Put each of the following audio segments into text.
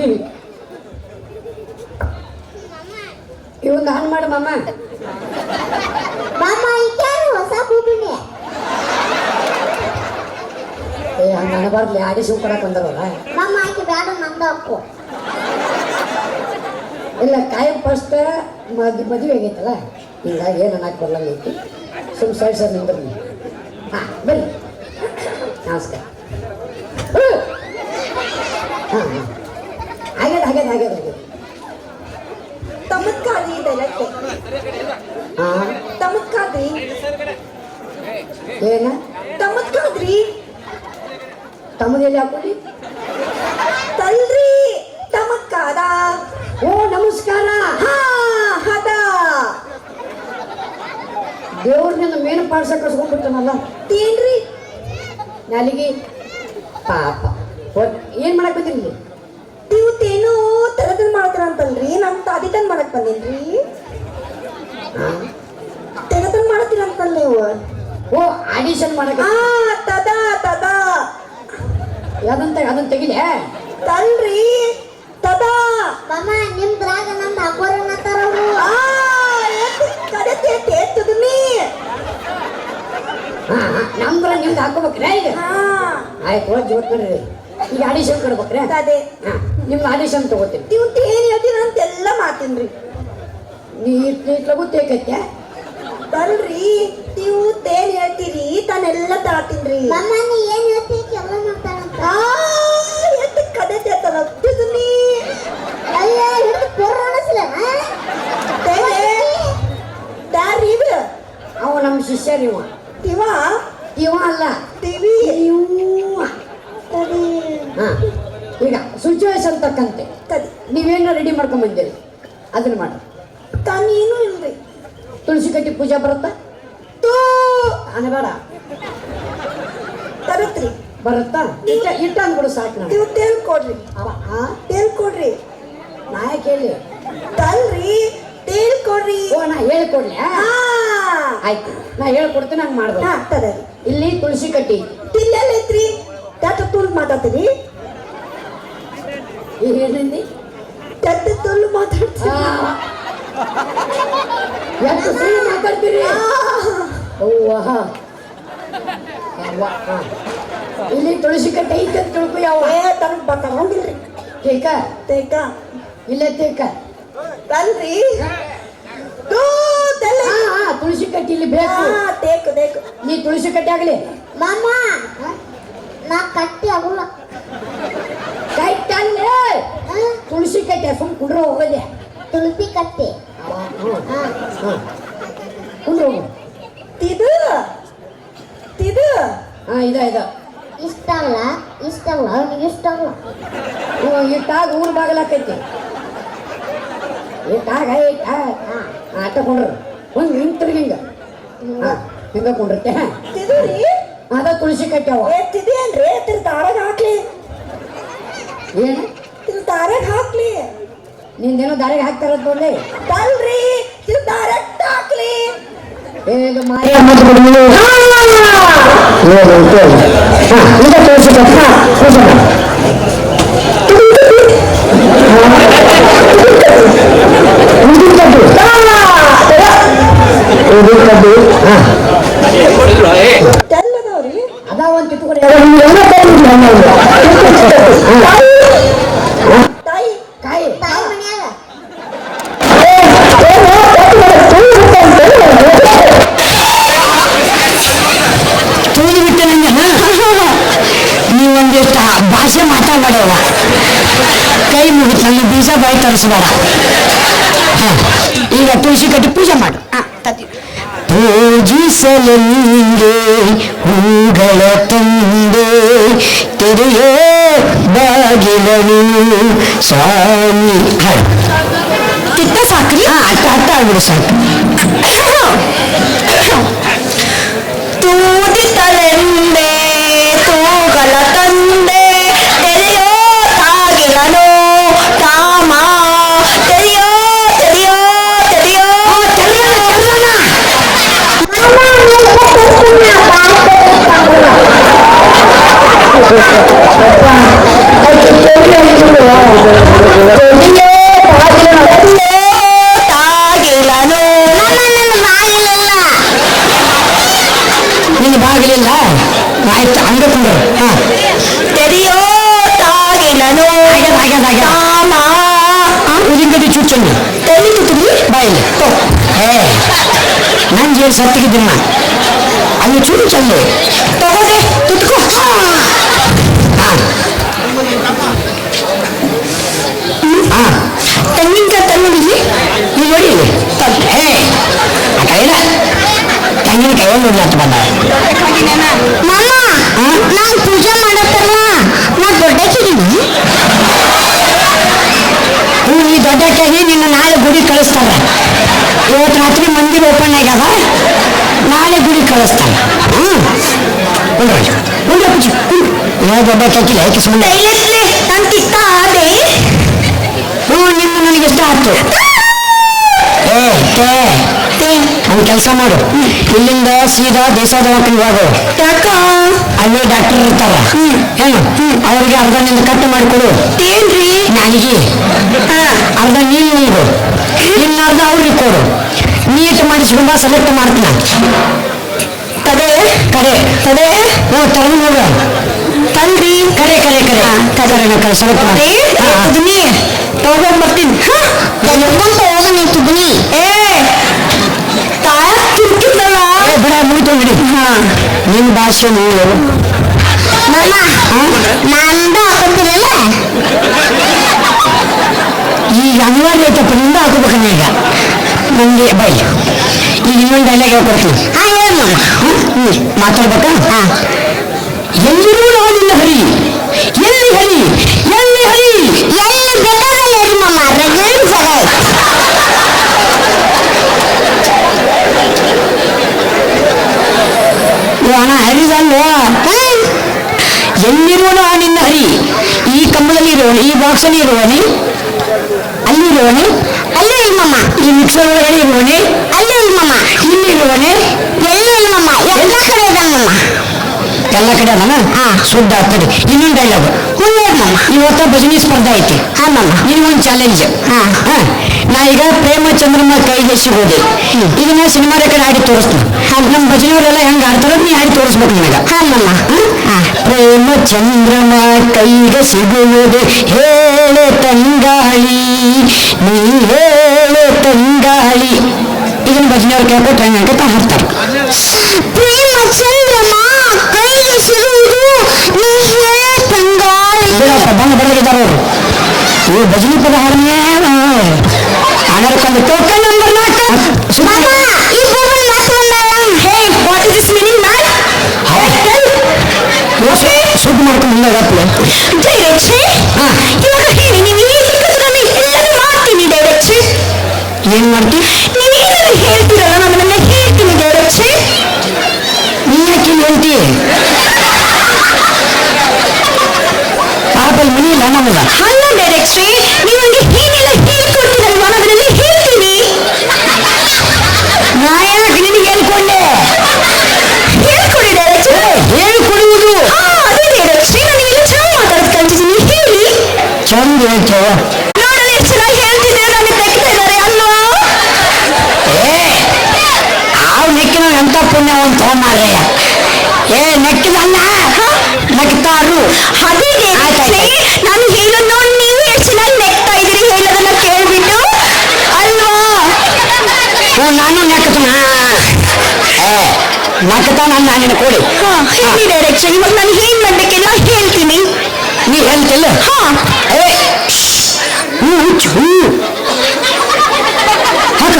ಇವಂಗ ಹಾನ್ ಮಾಡು ಮಾಮ. ಮಾಮ ಇಕ್ಯಾರು ಹೊಸ ಬೂಬಿನಿ ಏ ಹಂಗ ಅನಬಾರ್ದು ಆಡಿ ಶಿವ್ ಕೊಡಕ್ ಬಂದವಲ್ಲ. ಮಾಮ ಆಕೆ ಬ್ಯಾಡ ನಂದ ಅಪ್ಪು. ಇಲ್ಲ ಕಾಯಂ ಫಸ್ಟ್ ಮದ್ ಮದುವೆ ಆಗೈತಲ್ಲ ಹಿಂಗಾಗಿ ಏನು ಅನ್ನಕ್ಕೆ ಬರ್ಲಂಗೈತಿ ಸುಮ್ ಸೈಡ್ ಸರ್ ನಿಂದ್ರ. ಹಾಂ ಬನ್ನಿ ನಮಸ್ಕಾರ. ಹಾಂ ಆಗ್ಯದ ಆಗ್ಯದ ಆಗ್ಯದ ಆಗ್ಯದ ತಮತ್ಕಾದ್ರಿ ಇದೆಲ್ಲಕ್ಕೆ ಹಾಂ. ತಮತ್ಕಾದ್ರಿ ಏನ? ತಮ್ಮದಲ್ಲಿ ಹಾಕೊಳ್ಳಿ ತಲ್ರಿ ತಮಕ್ಕಾದ ಓ ನಮಸ್ಕಾರ. ಹಾ ಹದ. ದೇವ್ರ ಮೇನ್ ಮೇನು ಪಾಡ್ಸ ಕಳ್ಸ್ಕೊಂಡ್ಬಿಡ್ತಾನಲ್ಲ ತೇನ್ರಿ? ನಾಲಿಗೆ ಪಾಪ. ಏನ್ ಮಾಡಕ್ ಬಂದಿರಿ ನೀವು ತೇನು ತರದನ್ ಮಾಡ್ತಾರ ಅದಿತನ್ ನಮ್ ಮಾಡಕ್ ಬಂದಿಲ್ರಿ ತೆರದನ್ ಮಾಡತ್ತೀರ ಅನ್ಕೊಂಡ್ ನೀವು? ಓ ಆಡಿಷನ್ ಮಾಡಕ್ ಆ ತದ ತದ. ಯಾವ್ದಂತ ಅದನ್ನ ತೆಗಿಲೆ? ತಲ್ರಿ ತದ. ಮಮ್ಮ ನಿಮ್ದ್ರಾಗ ನಂದು ಹಾಕೋರನ್ನ ತರವು ಆ ಕಡೆ ತೇತುದ್ನಿ ಹಾ ನಮ್ದ್ರ ನಿಮ್ದು ಹಾಕೋಬೇಕ್ರೆ ಈಗ. ಹಾ. ಆಯ್ತು ಹೋಗಿ ಜೋತ್ ಬರ್ರಿ ಈಗ ಆಡಿಷನ್ ಕೊಡ್ಬೇಕ್ರೆ ತದೆ. ಹಾ ನಿಮ್ದು ಆಡಿಷನ್ ತಗೋತೀನಿ. ನೀವು ತೇನ್ ಹೇಳ್ತೀರ ರೀ ಮಾತೇನ್ರಿ ನೀ ಇಟ್ಲಗು ತೇಕತ್ತೆ ತಲ್ರಿ ನೀವು ತೇನ್ ಹೇಳ್ತೀರಿ ತಾನೆಲ್ಲ ತಾಳ್ತೀನ್ರಿ. ಮಾಮ ನೀ ಏನ್ ಹೇಳ್ತಿ? ಎಲ್ಲ ಮಾಡ್ತಾರಂತ ಆ ಎತ್ತು ಕಡೆ ತೇತಲ್ಲ ತಿದ್ನಿ ಅಯ್ಯ ಹಿಡಿದು ಪೂರ ಅನಿಸ್ಲ ದಾರಿ ಇದು. ಅವ ನಮ್ಮ ಶಿಷ್ಯ ಇವ. ಇವ? ಇವ ಅಲ್ಲ. ಟಿವಿ ಇವ ತಡಿ. ಹಾಂ ಈಗ ಸಿಚುವೇಶನ್ ತಕ್ಕಂತೆ. ತಡಿ. ನೀವೇನೋ ರೆಡಿ ಮಾಡ್ಕೊಂಡ್ ಬಂದಿರಿ? ಅದನ್ನ ಮಾಡಿ. ತಾನೇನು ಇಲ್ರಿ ತುಳಸಿ ಕಟ್ಟಿ ಪೂಜೆ ಬರುತ್ತಾ? ತೂ! ಅನಬೇಡ ತರತ್ರಿ. ಬರುತ್ತಾ? ಇಟ್ಟ ಇಟ್ಟ ಅಂದ್ಬಿಡು ಸಾಕು ನಾನು ನೀವು ತೇಲ್ ಕೊಡ್ರಿ. ಆ? ತೇಲ್ ಕೊಡ್ರಿ. ನಾ ಕೇಳಿ ತಲ್ರಿ. ತೇಲ್ ಕೊಡ್ರಿ. ಓ ನಾ ಹೇಳ್ಕೊಡ್ಲಿ ಆಯ್ತು. ನಾ ಹೇಳ್ಕೊಡ್ತೀನಿ ಹಂಗೆ ಮಾಡ್ಬೋದು ಆಗ್ತದ ಇಲ್ಲಿ ತುಳಸಿ ಕಟ್ಟಿ ಇಲ್ಲೆಲ್ಲ ಐತ್ರಿ ಯಾಕೆ ತುಳು ಮಾತಾಡ್ತೀರಿ ಏನಂದಿ ಹಾ. ಇಲ್ಲಿ ತುಳಸಿ ಕಟ್ಟೆ ಐತೆ ಅಂತ ತಿಳ್ಕೊ ಯಾವ ತನಗ್ ಟೇಕ ತೇಕ ತೇಕ. ಇಲ್ಲೇ ತೇಕ. ತಲ್ರಿ ತುಳಸಿ ಕಟ್ಟಿ ಇಲ್ಲಿ ಬೇಕು. ತೇಕು ತೇಕು. ನೀ ತುಳಸಿ ಕಟ್ಟಿ ಆಗಲಿ. ಮಾಮ ನಾ ಕಟ್ಟಿ ಆಗುಲ್ಲ ಕಟ್ಟಲ್ಲೇ? ತುಳಸಿ ಕಟ್ಟೆ ಸುಮ್ ಕುಂಡ್ರ ಹೋಗದೆ. ತುಳಸಿ ಕಟ್ಟೆ. ಹಾ ಕುಂಡ್ರ ಹೋಗು. ತಿದು. ತಿದು. ಹಾ ಇದ ಇದ. ಇಷ್ಟ ಅಲ್ಲ ಇಷ್ಟ ಅಲ್ಲ ಅವ್ನಿಗೆ ಇಷ್ಟ ಅಲ್ಲ ಇಟ್ಟಾಗ ಊರ್ ಬಾಗಲಾಕೈತಿ. ಇಟ್ಟಾಗ ಇಟ್ಟ ಹಾ ಆಟ ಕೊಂಡ್ರು. ಒಂದು ನಿಂತ್ರಿ ಹಿಂಗ. ಹಿಂಗ ಕುಂಡ್ರತೆ ತಿದು ರೀ. ಅದ ತುಳಸಿ ಕಟ್ಟೆ ಅವ ಏ ತಿದೇನ್ರಿ? ತಿರ್ ತಾರಾಗ ಹಾಕ್ಲಿ. ಏನು? ತಿರು ತಾರಾಗ ಹಾಕ್ಲಿ. ನಿಂದೇನೋ ದಾರಿಗೆ ಹಾಕ್ತಾರದ್ ನೋಡ್ಲಿ. ತಲ್ರಿ ತಿರು ಹಾಕ್ಲಿ ಇದು ಮಾಯ ಈಗ ತುಳಸಿ ಕಟ್ಟೆ ಹಾ, ಪೂಜೆ ಮಾಡು. ಉದ್ದಿನ ಕಡ್ಡಿ. ಉದ್ದಿನ ಕಡ್ಡಿ. ಹಾ. ತೆಲ್ಲದವ್ರಿ ಅದಾವ ಅಂತ ಇಟ್ಕೊಂಡು ಎಲ್ಲ ಕಡ್ಡಿ ಹಾ. ತಾಯಿ ಕಾಯಿ ತಾಯಿ ಮನ್ಯಾಗ ತಿಳಿದು ಬಿಟ್ಟೆ ನನಗೆ ನೀವೊಂದಿಷ್ಟು ಭಾಷೆ ಮಾತಾಡಬೇಡವ ಕೈ ಮುಗಿತು ನನ್ನ ಬೀಜ ಬಾಯಿ ತರಿಸ್ಬೇಡ ಹ, ಈಗ ತುಳಸಿ ಕಟ್ಟಿ ಪೂಜೆ ಮಾಡು ಪೂಜಿಸಲು ನಿಂಗೆ ಹೂಗಳ ತಂದೆ ತೆರೆಯೋ ಬಾಗಿಲನು ಸ್ವಾಮಿ ಹಾಡು ತಿತ್ತ ಸಾಕ್ರಿ ಹಾ ಅಟ್ಟ ಅಟ್ಟ ಆಗ್ಬಿಡು ಸಾಕು ಬಾಗಿಲಿಲ್ಲ ಆಯ್ತು ಹಂಗೆ ಕುಂದ್ರು ಹಾ ತೆರೆಯೋ ತಾಗಿಲನು ಆಗ್ಯದ ಆಗ್ಯದ ಆಗ್ಯದ ಉದಿಂಗದಿ ಚುಚ್ಚಲ್ಲಿ ಎಲ್ಲಿ ತುತ್ತುಡಿ ಬಾಯಿಲಿ ಹೇ ನಾನು ಜೇನು ಸತ್ತಿಗಿದ್ದೀನಿ ಅಲ್ಲಿ ಚೂರು ಚಲ್ಲಿ ತೋ ಹ್ಞೂ ನಿನ್ನ ನನಗೆ ಇಷ್ಟ ಆಯ್ತು ಏ ತೇ ಒಂದು ಕೆಲಸ ಮಾಡು ಇಲ್ಲಿಂದ ಸೀದಾ ದೇಶ ದವಾಖಾನೆ ಹೋಗು ಯಾಕ ಅಲ್ಲಿ ಡಾಕ್ಟರ್ ಇರ್ತಾರ ಏನು ಅವ್ರಿಗೆ ಅರ್ಧ ನಿಂದ ಕಟ್ ಮಾಡಿಕೊಡು ಏನ್ರಿ ನನಗೆ ಅರ್ಧ ನೀನು ನೀಡು ಇನ್ನ ಅರ್ಧ ಅವ್ರಿಗೆ ಕೊಡು ನೀಟ್ ಮಾಡಿಸ್ಕೊಂಡ ಸೆಲೆಕ್ಟ್ ಮಾಡ್ತೀನಿ ಕರೆ ತದೆ ಹ್ಞೂ ತಗೊಂಡು ನೋಡು ತಂದ್ರಿ ಕರೆ ಕರೆ ಕರೆ ಕರೆ ಕರೆ ಸ್ವಲ್ಪ ಹಾ, ಹಾ. ತುನಿ ತಗೊಂಡ್ ಬರ್ತೀನಿ. ಎದ್ಕೊಂತ ಹೋಗ ನೀವು ತುಗ್ನಿ ಏ ತಾಯ ತುರ್ಕಿದ್ರಲ್ಲ ಏ, ಬಿಡ ಮುಗಿತು ಬಿಡಿ ನಿನ್ನ ಭಾಷೆ ನೀವು ನಂದ ಹಾಕೊಂತೀರಲ್ಲ ಈಗ ಅನಿವಾರ್ಯ ಐತಪ್ಪ ನಿಂದ ಹಾಕೋಬೇಕನ್ನ ಈಗ. ನಂಗೆ ಬೈ. ಈಗ ಇನ್ನೊಂದು ಡೈಲಾಗ್ ಹೇಳ್ಕೊಡ್ತೀನಿ. ಹಾ ಮಾತಾಡ್ಬೇಕಾ ಹಾ ಎಲ್ಲಿರೂ ನಾನಿಲ್ಲ ಹರಿ ಎಲ್ಲಿ ಹರಿ ಎಲ್ಲಿ ಹರಿ ಎಲ್ಲಿ ಬೇಕಾದಲ್ಲಿ ಹೇಳಿ ಮಾಮ ರಗಡ್ ಜಾಗ ಐತಿ ಓ ಅಣ್ಣ ಹರಿದಲ್ವ ಎಲ್ಲಿರುವನು ನಿನ್ನ ಹರಿ ಈ ಕಂಬದಲ್ಲಿ ಇರುವನು ಈ ಬಾಕ್ಸಲ್ಲಿ ಇರುವನಿ ಅಲ್ಲಿ ಇರುವನಿ ಅಲ್ಲೇ ಇಲ್ಲ ಮಾಮ ಈ ಮಿಕ್ಸರ್ ಒಳಗಡೆ ಇರುವನಿ ಅಲ್ಲೇ ಇಲ್ಲ ಮಾಮ ಇಲ್ಲಿ ಇರುವನಿ ಎಲ್ಲೇ ಇಲ್ಲ ಮಾಮ ಎಲ್ಲ ಕಡೆ ಇದ್ದಾನ ಮಾಮ ಎಲ್ಲ ಕಡೆ ಅದಾನ? ಹಾ. ಸುದ್ದ ಆಗ್ತದೆ. ಇನ್ನೊಂದು ಡೈಲಾಗ್ ಇವತ್ತ ಭಜನಿ ಸ್ಪರ್ಧೆ ಐತಿ. ನಿನಗೊಂದು ಚಾಲೆಂಜ್ ಹಾ. ನಾ ಈಗ ಪ್ರೇಮ ಚಂದ್ರಮ್ಮ ಕೈಗೆ ಸಿಗೋದೆ ಇದನ್ನ ಸಿನಿಮಾ ರೆಕಾರ್ಡ್ ಹಾಡಿ ತೋರಿಸ್ತೀನಿ. ನಮ್ಮ ಭಜನೆಯವರೆಲ್ಲ ಹೆಂಗ್ ಆಡ್ತಾರೋ ನೀ ಹಾಡಿ ತೋರಿಸ್ಬೇಕು ನನಗ. ಪ್ರೇಮ ಚಂದ್ರಮ ಕೈಗೆ ಸಿಗುವುದು ಹೇಳೆ ತಂಗಾಳಿ. ನೀ ಹೇಳೆ ತಂಗಾಳಿ. ಇದನ್ನ ಭಜನೆಯವ್ರು ಕೇಳ್ಕೊಟ್ರೆ ಹೆಂಗಂತ ಹಾಡ್ತಾರೆ ಪ್ರೇಮ ಚಂದ್ರಮ ಇವು ಭಜನೆ ಪದ ಹಾಡನೆ ಹಣರ್ಕೊಂಡು ನೆಕ್ಕಿನ ಎಂತ ಪುಣ್ಯ ಒಂದು ತಗೊಂಬಾರಯ್ಯ ಏ ನೆಕ್ಕಿದಲ್ಲ ನಗ್ತಾರು ಅದೇ ನಾನು ಹೇಳೋದು ನೋಡಿ ನೀವು ಎಷ್ಟು ಚೆನ್ನಾಗಿ ನೆಕ್ತಾ ಇದ್ದೀರಿ ಹೇಳೋದನ್ನ ಕೇಳ್ಬಿಟ್ಟು. ಅಲ್ವಾ? ಹ್ಞೂ ನಾನು ನೆಕ್ತನ ನಕ್ಕತಾನ ನಾನು ಕೊಡಿ. ಹೇಳಿ ಡೈರೆಕ್ಷನ್ ಇವಾಗ ನಾನು ಏನ್ ಮಾಡ್ಬೇಕೆಲ್ಲ ಹೇಳ್ತೀನಿ. ನೀ ಹೇಳ್ತಿಲ್ಲ? ಹಾ. ಏ ಹ್ಞೂ ಹ್ಞೂ. ಹಾಕ.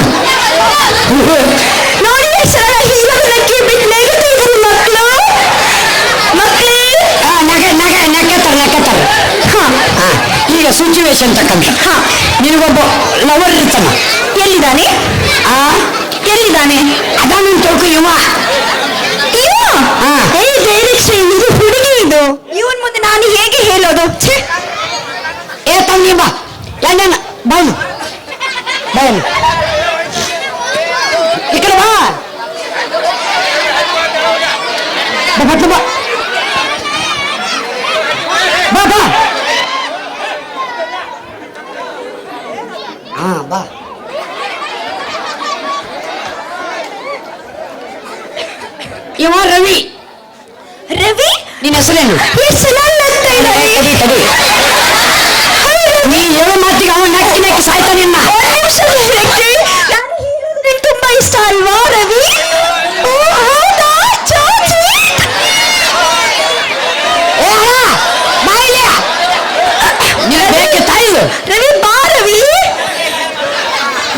ಸಿಚುವೇಶನ್ ಅಂತಕ್ಕಂಥ ಹಾ ನಿನಗೊಬ್ಬ ಲವರ್ ಇರ್ತಾನ. ಎಲ್ಲಿದ್ದಾನೆ? ಆ ಎಲ್ಲಿದ್ದಾನೆ? ಅದಾನ ತೋಕು ಇವ. ಇವ. ಏ ಇದು ಹುಡುಗಿ ಇದು. ಇವನ್ ಮುಂದೆ ನಾನು ಹೇಗೆ ಹೇಳೋದು? ಛೇ. ಏ ತಂಗಿ ಬಾ. ಎಣ್ಣ ಬಾಯ್ ಬಾಯ್ನು ಈ ಕಡೆ ಬಾ. ಬಾ ಬಾ ಬಾ. ಇವ ರವಿ ರವಿ ನಿನ್ನ ಹೆಸರೇನು? ತಡಿ ತಡಿ. ನೀ ಹೇಳೋ ಮಾತಿಗೆ ಅವನ ನಕ್ಕಿ ನಕ್ಕಿ ಸಾಯ್ತಾನೆ ನಿನ್ನ. ತುಂಬಾ ಇಷ್ಟ ಅಲ್ವಾ ರವಿ? ರವಿ ಬಾ ರವಿ.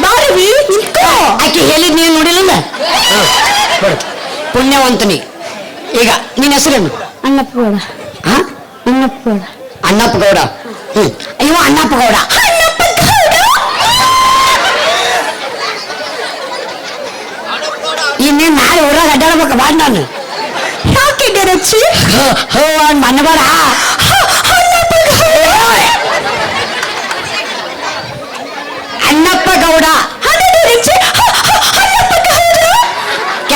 ಬಾ ರವಿ ನಿಂತ್ಕೋ. ಆಕೆ ಹೇಳಿದ್ ನೀವು ನೋಡಿಲ್ಲ ಪುಣ್ಯವಂತನಿ. ಈಗ ನಿನ್ನ ಹೆಸರೇನು? ಅಣ್ಣಪ್ಪ ಗೌಡ ಹಾ ಅಣ್ಣಪ್ಪ ಗೌಡ ಅಣ್ಣಪ್ಪ ಗೌಡ ಹ್ಮ್. ಅಯ್ಯೋ ಅಣ್ಣಪ್ಪ ಗೌಡ ಇನ್ನೇನ್ ನಾಳೆ ಊರಾಗ ಅಡ್ಡಾಡ್ಬೇಕು ಬಾ ನಾನು. ಯಾಕೆ ಡೈರೆಕ್ಟ್ರಿ ಹೋ ಅನ್ ಮನ್ನಬೇಡ ಅಣ್ಣಪ್ಪ ಗೌಡ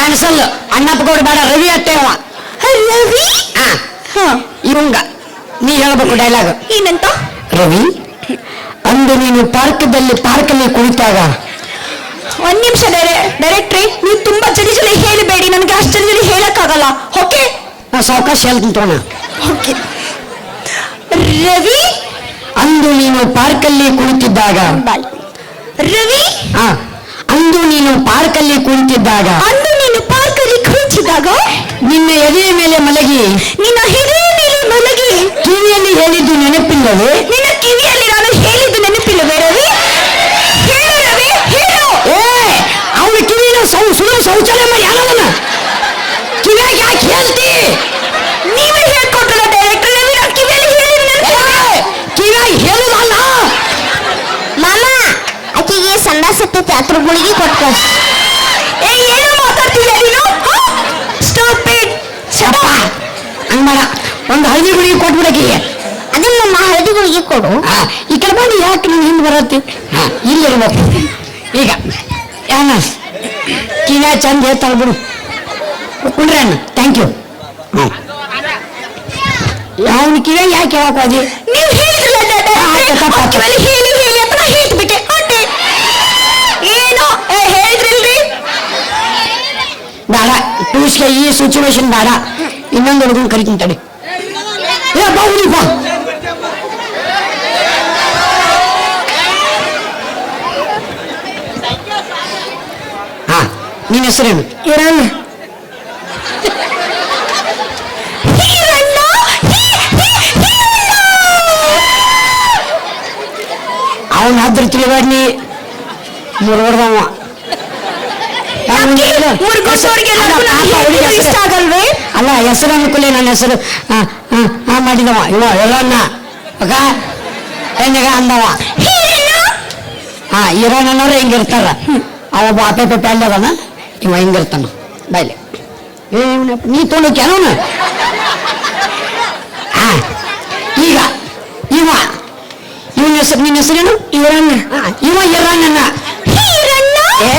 ಕ್ಯಾನ್ಸಲ್ ಅಣ್ಣಪ್ಪ ಗೌಡ ಬೇಡ ರವಿ ಅಟ್ಟೆ ಅವ ರವಿ? ಹಾ ಹಾ. ಇವಂಗ ನೀ ಹೇಳ್ಬೇಕು ಡೈಲಾಗ್ ಏನಂತ? ರವಿ ಅಂದು ನೀನು ಪಾರ್ಕದಲ್ಲಿ ಪಾರ್ಕಲ್ಲಿ ಕುಳಿತಾಗ. ಒಂದ್ ನಿಮಿಷ ಡೈರೆಕ್ಟ್ರಿ ನೀವು ತುಂಬಾ ಜಡಿ ಜಡಿ ಹೇಳಬೇಡಿ ನನಗೆ ಅಷ್ಟು ಜಡಿ ಹೇಳಕ್ಕಾಗಲ್ಲ ಓಕೆ? ನಾ ಸಾವಕಾಶ ಹೇಳ್ತೀನಿ ಓಕೆ. ರವಿ? ಅಂದು ನೀನು ಪಾರ್ಕಲ್ಲಿ ಕುಳಿತಿದ್ದಾಗ. ರವಿ? ಆ, ಅಂದು ನೀನು ಪಾರ್ಕಲ್ಲಿ ಕುಳಿತಿದ್ದಾಗ ಅಂದು ನೀನು ಪಾರ್ಕಲ್ಲಿ ಕುಳಿತಿದ್ದಾಗ ನಿನ್ನ ಎದೆಯ ಮೇಲೆ ಮಲಗಿ. ನಿನ್ನ ಹಿರಿಯ ಮೇಲೆ ಮಲಗಿ. ಕಿವಿಯಲ್ಲಿ ಹೇಳಿದ್ದು ನೆನಪಿಲ್ಲವೇ? ನಿನ್ನ ಕಿವಿಯಲ್ಲಿ ನಾನು ಹೇಳಿದ್ದು ನೆನಪಿಲ್ಲವೇ ರವಿ? ಹೇಳು ರವಿ ಹೇಳು. ಏ ಅವನ ಕಿವಿನ ಸೌ ಸುಳ್ಳು ಶೌಚಾಲಯ ಮಾಡಿ ಯಾರದನ ಕಿವಿಯಾಗ ಯಾಕೆ ಹೇಳ್ತಿ ನೀವೇ ಹೇಳ್ಕೊಟ್ರಲ್ಲ ಡೈರೆಕ್ಟರ್ ರವಿ ನಾನು ಕಿವಿಯಲ್ಲಿ ಹೇಳಿದ್ದು ನೆನಪಿಲ್ಲ ಕಿವಿಯಾಗ ಹೇಳುದಲ್ಲ ಮಾಮ ಆಕೆಗೆ ಸಂಡಾಸ ಹತ್ತೈತಿ ಅದ್ರ ಗುಳಿಗೆ ಕೊಟ್ಟು ಕಳ್ಸ್ ಏ ಏನೋ ಮಾತಾಡ್ತಿಲ್ಲ ನೀನು ಸ್ಟಾಪ್ ಇಟ್ ಶಪ್ಪ ಹಂಗ ಮಾಡ ಒಂದು ಹಳದಿ ಗುಳಿಗೆ ಕೊಟ್ಬಿಡಕಿಗೆ ಅದೇ ನಮ್ಮ ಆ, ಈ ಕಡೆ ಬಂದು ಯಾಕೆ ನೀನು ಹಿಂದೆ ಬರತ್ತಿ ಇಲ್ಲಿರ್ಬೇಕು ಈಗ ಯಾನ ಕಿನ ಚಂದ ಹೇಳ್ತಾಳ ಬಿಡು. ಕುಂಡ್ರೆ ಅಣ್ಣ ಥ್ಯಾಂಕ್ ಯು ಹ್ಞೂ. ಅವನ ಯಾಕೆ ಹೇಳಕ್ ಹೋದಿ? ನೀವು ಹೇಳಿದ್ರಲ್ಲ ಹೇಳಿ ಹೇಳಿ ಅಂತ ಹೇಳ್ಬಿಟ್ಟೆ. ಅಷ್ಟೇ ಏನೋ? ಏ ಹೇಳಿದ್ರಿಲ್ರಿ? ಬೇಡ ಟೂಸ್ಗೆ ಈ ಸಿಚುವೇಶನ್ ಬೇಡ. ಇನ್ನೊಂದು ಹುಡುಗನ ಕರಿತೀನಿ ತಡಿ. ಏ ಬಾ ಹುಡುಗಿ ಬಾ ಹಾ ನಿನ್ನ ಹೆಸರೇನು? ಇರಣ್ಣ! ಅವನ ಹತ್ರ ತಿಳಿಬಾಡ್ನಿ ಮುರುಗಡ್ದವ ಅಲ್ಲ ಹೆಸರು ಅನ್ಕೊಳ್ಳಿ ನನ್ನ ಹೆಸರು. ಹಾ ಮಾಡಿದವ. ಇವ ಎಲ್ಲನ್ನ ಮಗ ಹೆಂಗ ಅಂದವ. ಹಾ ಇರೋನವ್ರೆ ಹಿಂಗಿರ್ತಾರ? ಅವ ಬಾಪೆ ಪೆಪ್ಪೆ ಅಲ್ಲದನ? ಇವ ಹಿಂಗಿರ್ತಾನ. ಬಾಯ್ಲೆ ಏ ಇವ್ನಪ್ಪ, ನೀ ಹಾ ಈಗ ಇವ. ಇವನ ಹೆಸರು ನಿನ್ನ ಹೆಸರೇನು? ಇವರಣ್ಣ ಇವ ಇರಣ್ಣನ ಏ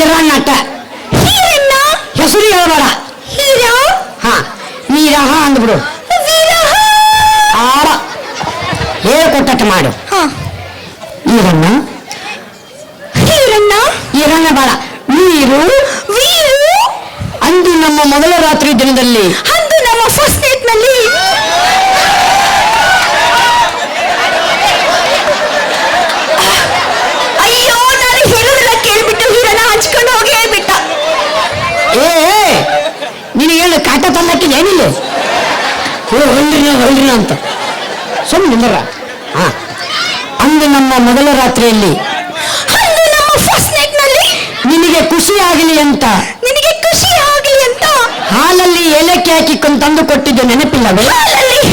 ಇರಣ್ಣಟ ಹೀರಣ್ಣ ಹೆಸರು ಹೇಳ್ಬೇಡ. ಹಾ ನೀರಹ ಅಂದ್ಬಿಡು. ಆರಾ. ಹೇಳ್ಕೊಟ್ಟ ಮಾಡು. ಹಾ. ಈರಣ್ಣ ಹೀರಣ್ಣ ಈರಣ್ಣ ಬೇಡ ನೀರು ವೀರು ಅಂದು ನಮ್ಮ ಮೊದಲ ರಾತ್ರಿ ದಿನದಲ್ಲಿ? ಅಂದು ನಮ್ಮ ಫಸ್ಟ್ ಡೇಟ್ನಲ್ಲಿ. ಅಯ್ಯೋ ನಾನು ಹೇಳೋದೆಲ್ಲ ಕೇಳ್ಬಿಟ್ಟು ಹೀರಣ್ಣ ಹಂಚ್ಕೊಂಡು ಹೋಗಿ ಹೇಳ್ಬಿಟ್ಟ. ಏ ಏ, ಹೇಳು ಕಾಟ ತಂದಕ್ಕೆ ಏನಿಲ್ಲ? ಹೊಳ್ಳಿನ ಹೊಳ್ಳಿನ ಅಂತ. ಸುಮ್ಮನೆ ನಿಂದರ ಹಾ. ಅಂದು ನಮ್ಮ ಮೊದಲ ರಾತ್ರಿಯಲ್ಲಿ ಅಂದು ನಮ್ಮ ಫಸ್ಟ್ ನೈಟ್ನಲ್ಲಿ. ನಿನಗೆ ಖುಷಿ ಆಗಲಿ ಅಂತ ಏಲಕ್ಕಿ ಹಾಕಿಕೊಂಡು ತಂದು ಕೊಟ್ಟಿದ್ದು ನೆನಪಿಲ್ಲವೇ?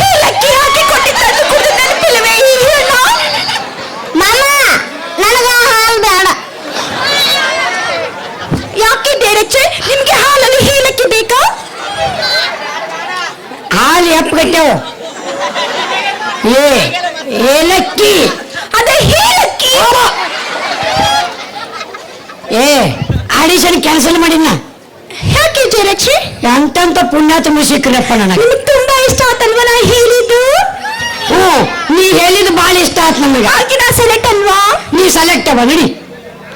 ಏಲಕ್ಕಿ ಹಾಕಿ ನೆನಪಿಲ್ಲವೇ? ಮಾಮ ನನಗ ಹಾಲು ಬೇಡ. ಯಾಕೆ ಡೈರೆಕ್ಟ್ರೆ ನಿಮ್ಗೆ ಹಾಲಲ್ಲಿ ಏಲಕ್ಕಿ ಬೇಕಾ? ಹಾಲು ಎಪ್ಪಗಟ್ಟೆವು ಏ ಏಲಕ್ಕಿ. ಅದೇ ಏಲಕ್ಕಿ ಏ ಆಡಿಷನ್ ಕ್ಯಾನ್ಸಲ್ ಮಾಡಿನ ಯಾಕೆ ಎಂತ ಎಂತೆಂತ ಪುಣ್ಯಾತ್ಮ ಸಿಕ್ಕ್ರಪ್ಪ ನನಗೆ. ನಿಮ್ಗೆ ತುಂಬಾ ಇಷ್ಟ ಆತಲ್ವ ನಾ ಹೇಳಿದ್ದು? ಹ್ಞೂ ನೀ ಹೇಳಿದ ಬಾಳ ಇಷ್ಟ ಆಯ್ತು ನಮಗೆ. ಯಾಕೆ ನಾ ಸೆಲೆಕ್ಟ್ ಅಲ್ವಾ? ನೀ ಸೆಲೆಕ್ಟ್ ನಡಿ.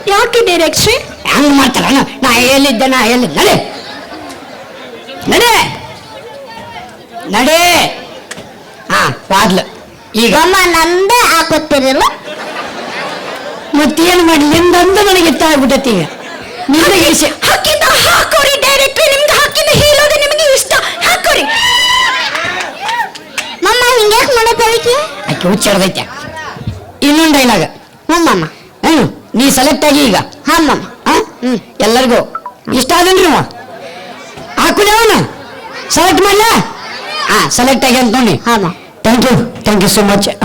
ಯಾಕೆ ಡೈರೆಕ್ಟ್ರೆ ಹಂಗ್ ಮಾಡ್ತಾರ ನಾ ಹೇಳಿದ್ದೆ ನಾ ಹೇಳಿದ್. ನಡೆ. ನಡೆ. ನಡೆ. ಹಾ ಬಾದ್ಲು ಈಗ. ಅಮ್ಮ ನಂದೇ ಹಾಕೋತಿರಲ್ಲ ಮತ್ತೇನು ಮಾಡಿ ನಿಂದಂದು ನನಗೆ ಇಷ್ಟ ಆಗ್ಬಿಟ್ಟೈತಿ ಈಗ. ನಿಂದ ಇಳಿಸಿ ಹಾಕಿಂದ ಹಾಕೋರಿ ಡೈರೆಕ್ಟ್ಲಿ ನಿಮ್ಗೆ ಹಾಕಿಂದ ಹೇಳೋದು ನಿಮಗೆ ಇಷ್ಟ. ಹಾಕೋರಿ. ಮಮ್ಮ ಹಿಂಗೆ ಯಾಕೆ ಆಕೆ ಆಕೆ ಹುಚ್ಚಡ್ದೈತೆ. ಇನ್ನೊಂದು ಡೈಲಾಗ ಹ್ಞೂ ಮಮ್ಮ. ಏನು ನೀ ಸೆಲೆಕ್ಟ್ ಆಗಿ ಈಗ. ಹಾ ಹಾಂ? ಆ? ಎಲ್ಲರಿಗೂ. ಇಷ್ಟ ಆದನ್ರಿ ಅವ ಹಾಕುಲಿ ಅವನ? ಸೆಲೆಕ್ಟ್ ಮಾಡಲ? ಹಾಂ. ಸೆಲೆಕ್ಟ್ ಆಗಿ ಅಂತ ನೋಡಿ. ಹಾ thank you thank you so much